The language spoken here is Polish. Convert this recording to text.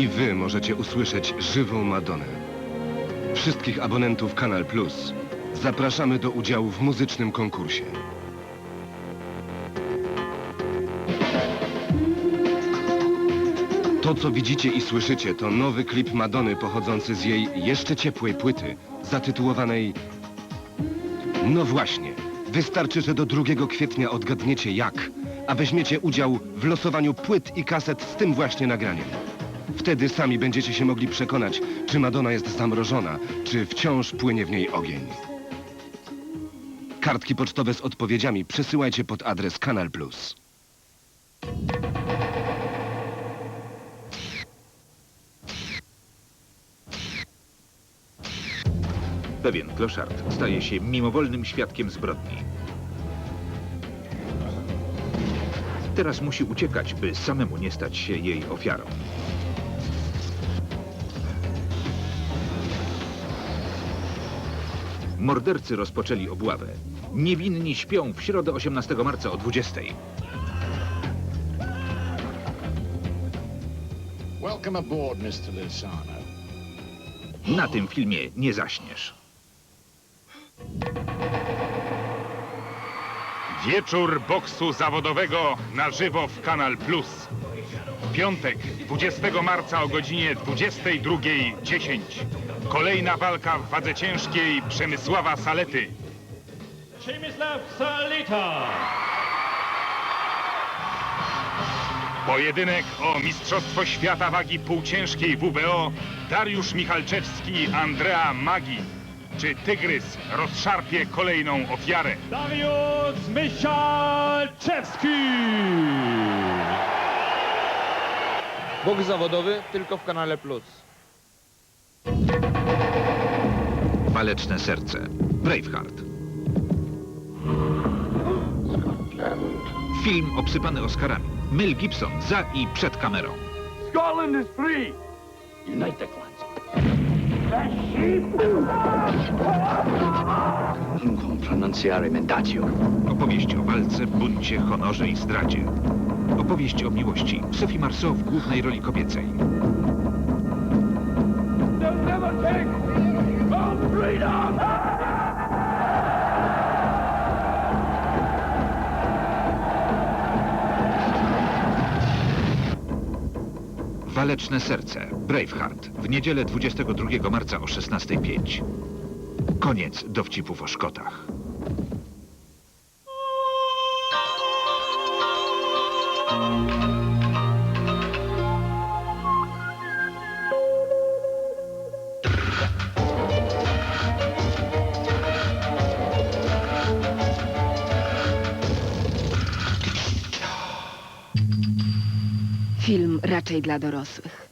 wy możecie usłyszeć żywą Madonę. Wszystkich abonentów Kanal Plus zapraszamy do udziału w muzycznym konkursie. To, co widzicie i słyszycie, to nowy klip Madony pochodzący z jej jeszcze ciepłej płyty, zatytułowanej... No właśnie, wystarczy, że do 2 kwietnia odgadniecie jak, a weźmiecie udział w losowaniu płyt i kaset z tym właśnie nagraniem. Wtedy sami będziecie się mogli przekonać, czy Madonna jest zamrożona, czy wciąż płynie w niej ogień. Kartki pocztowe z odpowiedziami przesyłajcie pod adres Kanal Plus. Pewien kloszard staje się mimowolnym świadkiem zbrodni. Teraz musi uciekać, by samemu nie stać się jej ofiarą. Mordercy rozpoczęli obławę. Niewinni śpią w środę 18 marca o 20. Welcome aboard, Mr. Lozano. Na tym filmie nie zaśniesz. Wieczór boksu zawodowego na żywo w Kanal Plus. Piątek, 20 marca o godzinie 22.10. Kolejna walka w wadze ciężkiej Przemysława Salety. Przemysław Salita. Pojedynek o Mistrzostwo Świata Wagi Półciężkiej WBO Dariusz Michalczewski, Andrea Magi. Czy Tygrys rozszarpie kolejną ofiarę? Dariusz Michalczewski. Boks zawodowy tylko w kanale Plus. Waleczne serce. Braveheart. Film obsypany Oscarami. Mel Gibson za i przed kamerą. Scotland is free. Unite the clans. Con pronunziare mendaccio. Opowieść o walce, buncie, honorze i zdradzie. Opowieść o miłości. Sophie Marceau w głównej roli kobiecej. Waleczne serce. Braveheart. W niedzielę 22 marca o 16.05. Koniec dowcipów o Szkotach. Film raczej dla dorosłych.